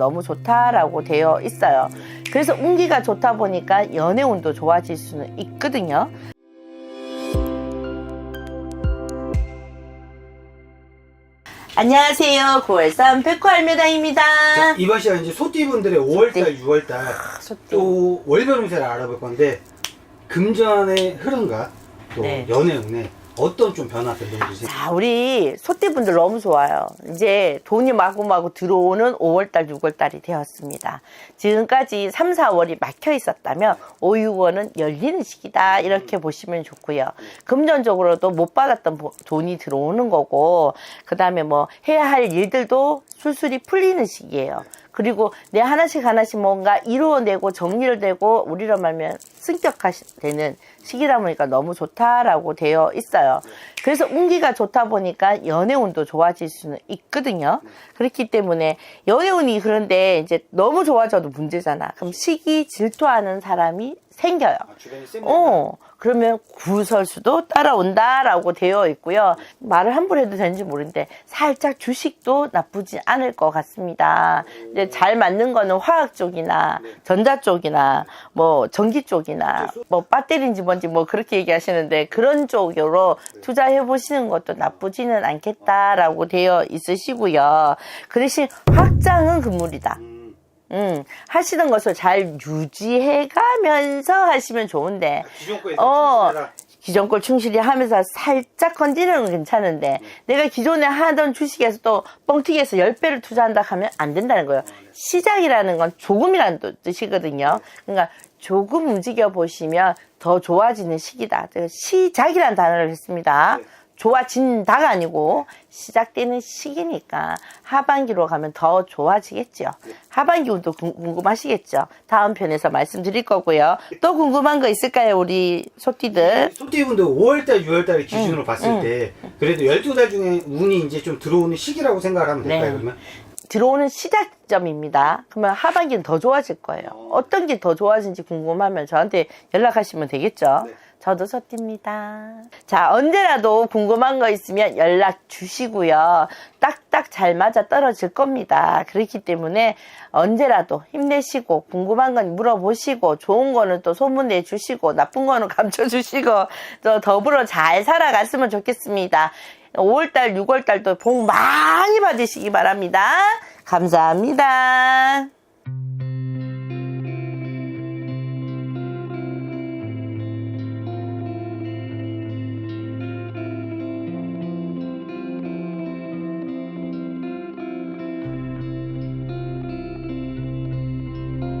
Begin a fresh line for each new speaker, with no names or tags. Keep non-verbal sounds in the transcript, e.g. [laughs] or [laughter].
너무 좋다라고 되어 있어요. 그래서 운기가 좋다 보니까 연애 운도 좋아질 수는 있거든요. 안녕하세요. 9월산 백화알매당입니다.
자, 이번 시간 이제 소띠분들의 5월달, 6월달
소띠.
또 월별 운세를 알아볼 건데 금전의 흐름과 또
네.
연애 운에 어떤 좀 변화들 좀 주세요.
자, 우리 소띠분들 너무 좋아요. 이제 돈이 마구마구 들어오는 5월달, 6월달이 되었습니다. 지금까지 3, 4월이 막혀 있었다면 5, 6월은 열리는 시기다. 이렇게 보시면 좋고요. 금전적으로도 못 받았던 보- 돈이 들어오는 거고, 그 다음에 뭐 해야 할 일들도 술술이 풀리는 시기예요. 그리고 내 하나씩 하나씩 뭔가 이루어내고 정리를 되고 우리로 말하면 승격되는 시기다 보니까 너무 좋다라고 되어 있어요. 그래서 운기가 좋다 보니까 연애운도 좋아질 수는 있거든요. 그렇기 때문에 연애운이 그런데 이제 너무 좋아져도 문제잖아. 그럼 시기 질투하는 사람이 생겨요.
쌤
어, 그러면 구설수도 따라온다라고 되어 있고요. 말을 함부로 해도 되는지 모르는데 살짝 주식도 나쁘지 않을 것 같습니다. 이제 잘 맞는 거는 화학 쪽이나 전자 쪽이나 뭐 전기 쪽이나 뭐 배터리인지 뭔지 뭐 그렇게 얘기하시는데 그런 쪽으로 투자해 보시는 것도 나쁘지는 않겠다라고 되어 있으시고요. 그 대신 확장은 금물이다. 음, 하시던 것을 잘 유지해 가면서 하시면 좋은데,
기존 거에서
어. 기존 걸 충실히 하면서 살짝 건지는 건 괜찮은데, 내가 기존에 하던 주식에서 또 뻥튀기해서 10배를 투자한다 하면 안 된다는 거예요. 시작이라는 건 조금이라는 또 뜻이거든요. 그러니까 조금 움직여 보시면 더 좋아지는 시기다. 제가 시작이라는 단어를 했습니다. 좋아진다가 아니고 시작되는 시기니까 하반기로 가면 더 좋아지겠죠. 하반기 운도 궁- 궁금하시겠죠. 다음 편에서 말씀드릴 거고요. 또 궁금한 거 있을까요, 우리 소띠들?
소띠분들 5월달, 6월달
음,
기준으로 봤을 때 그래도 12달 중에 운이 이제 좀 들어오는 시기라고 생각을 하면 될까요?
네.
그러면?
들어오는 시작점입니다. 그러면 하반기는 더 좋아질 거예요. 어떤 게 더 좋아진지 궁금하면 저한테 연락하시면 되겠죠.
네.
저도 소띠입니다. 자, 언제라도 궁금한 거 있으면 연락 주시고요. 딱딱 잘 맞아 떨어질 겁니다. 그렇기 때문에 언제라도 힘내시고 궁금한 건 물어보시고 좋은 거는 또 소문내 주시고 나쁜 거는 [laughs] 감춰 주시고 또 더불어 잘 살아갔으면 좋겠습니다. 5월달, 6월달도 복 많이 받으시기 바랍니다. 감사합니다.